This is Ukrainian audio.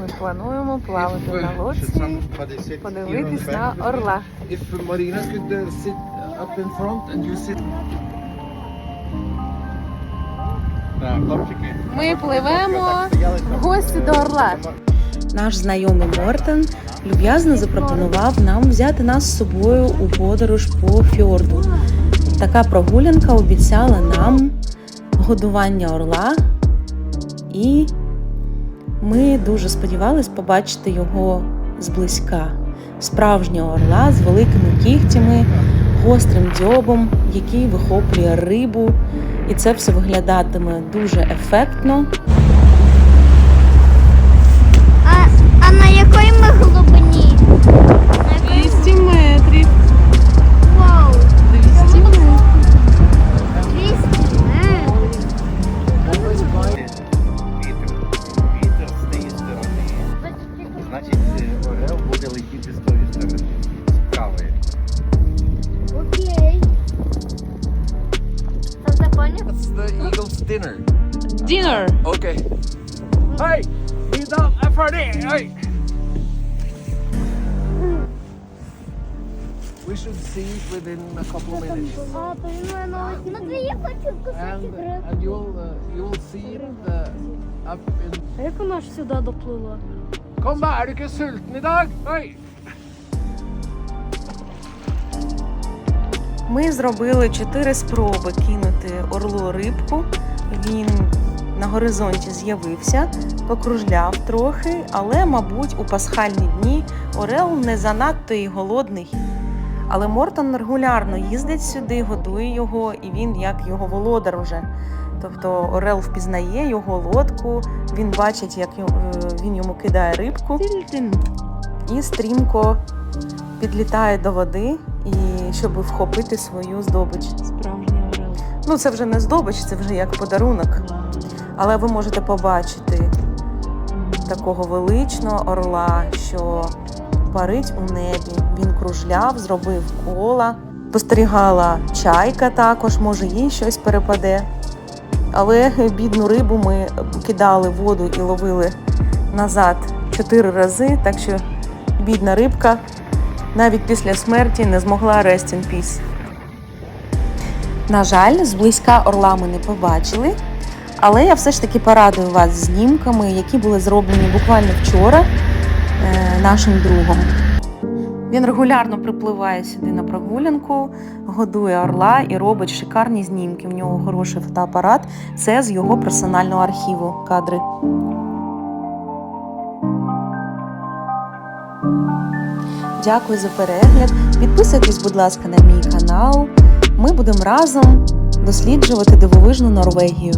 Ми плануємо плавати на Should лодці, подивитись на орла. if Marina could sit up in front and you sit. Так, хлопчики. Ми пливемо в гості до орла. Наш знайомий Мортен люб'язно запропонував нам взяти нас з собою у подорож по фьорду. Така прогулянка обіцяла нам годування орла, і ми дуже сподівались побачити його зблизька. Справжнього орла з великими кігтями, гострим дзьобом, який вихоплює рибу. І це все виглядатиме дуже ефектно. Dinner. Dinner. Okay. Hey, Ida, FRD. Hey. We should see it within a couple of minutes. Ну, то я хочу And, кусочок риби. and you'll uh, you'll see it uh, up in. А як вона ж сюди доплила? Kom da, er du ikke sulten i dag? Oi! Ми зробили чотири спроби кинути орлу рибку. Він на горизонті з'явився, покружляв трохи, але, мабуть, у пасхальні дні Орел не занадто і голодний. Але Мортон регулярно їздить сюди, годує його, і він як його володар уже. Тобто Орел впізнає його лодку, він бачить, як е, він йому кидає рибку і стрімко підлітає до води, і щоб вхопити свою здобич. Орел. Ну, це вже не здобич, це вже як подарунок. Але ви можете побачити такого величного орла, що парить у небі. Він кружляв, зробив кола. Спостерігала чайка також, може їй щось перепаде. Але бідну рибу ми кидали в воду і ловили назад чотири рази, так що бідна рибка навіть після смерті не змогла rest in peace. На жаль, зблизька орла ми не побачили, але я все ж таки порадую вас знімками, які були зроблені буквально вчора е, нашим другом. Він регулярно припливає сюди на прогулянку, годує орла і робить шикарні знімки. В нього хороший фотоапарат. Це з його персонального архіву кадри. Дякую за перегляд. Підписуйтесь, будь ласка, на мій канал. Будемо разом досліджувати дивовижну Норвегію.